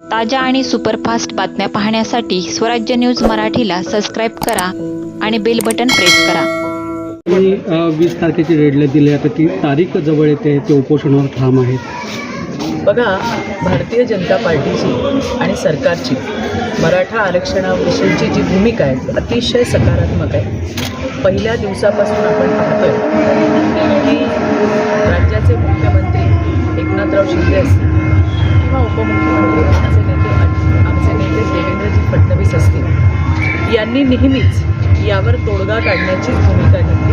ताज्या आणि सुपरफास्ट बातम्या पाहण्यासाठी स्वराज्य न्यूज मराठीला सबस्क्राईब करा आणि बेल बटन प्रेस करा. वीस तारखेची डेडलाईन दिली. आता ती तारीख जवळ येते. ते उपोषणावर ठाम आहेत. बघा भारतीय जनता पार्टीची आणि सरकारची मराठा आरक्षणाविषयीची जी भूमिका आहे अतिशय सकारात्मक आहे. पहिल्या दिवसापासून आपण पाहतोय की राज्याचे मुख्यमंत्री एकनाथराव शिंदे असतील किंवा उपमुख्यमंत्री आमचे नेते आमचे नेते देवेंद्रजी फडणवीस असतील यांनी नेहमीच यावर तोडगा काढण्याची भूमिका घेतली.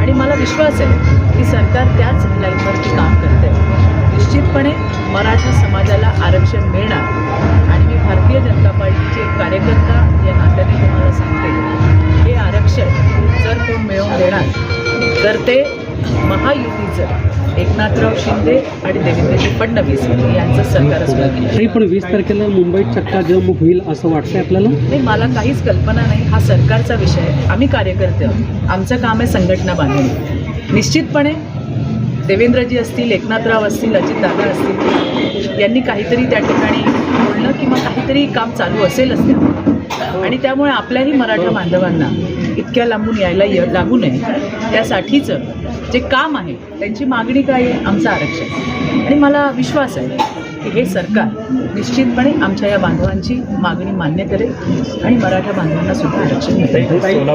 आणि मला विश्वास आहे की सरकार त्याच लाईनवरती काम करते निश्चितपणे मराठा समाजाला आरक्षण मिळणार. आणि मी भारतीय जनता पार्टीचे कार्यकर्ता या नात्याने तुम्हाला सांगते हे आरक्षण जर कोण मिळवून देणार तर ते महायुतीचं एकनाथराव शिंदे आणि देवेंद्रजी फडणवीस यांचं सरकार असणार पण वीस तारखेला मुंबईत चक्काजाम होईल असं वाटतंय आपल्याला? नाही मला काहीच कल्पना नाही. हा सरकारचा विषय आहे. आम्ही कार्यकर्ते आहोत. आमचं काम आहे संघटना बांधणे निश्चितपणे देवेंद्रजी असतील एकनाथराव असतील अजितदादा असतील यांनी काहीतरी त्या ठिकाणी बोलणं किंवा काहीतरी काम चालू असेलच त्या. आणि त्यामुळे आपल्याही मराठा बांधवांना इतक्या लांबून यायला लागू नये. त्यासाठीचं जे काम आहे त्यांची मागणी काय आहे? आमचं आरक्षण. आणि मला विश्वास आहे की हे सरकार निश्चितपणे आमच्या या बांधवांची मागणी मान्य करेल आणि मराठा बांधवांना सुद्धा आरक्षण मिळेल.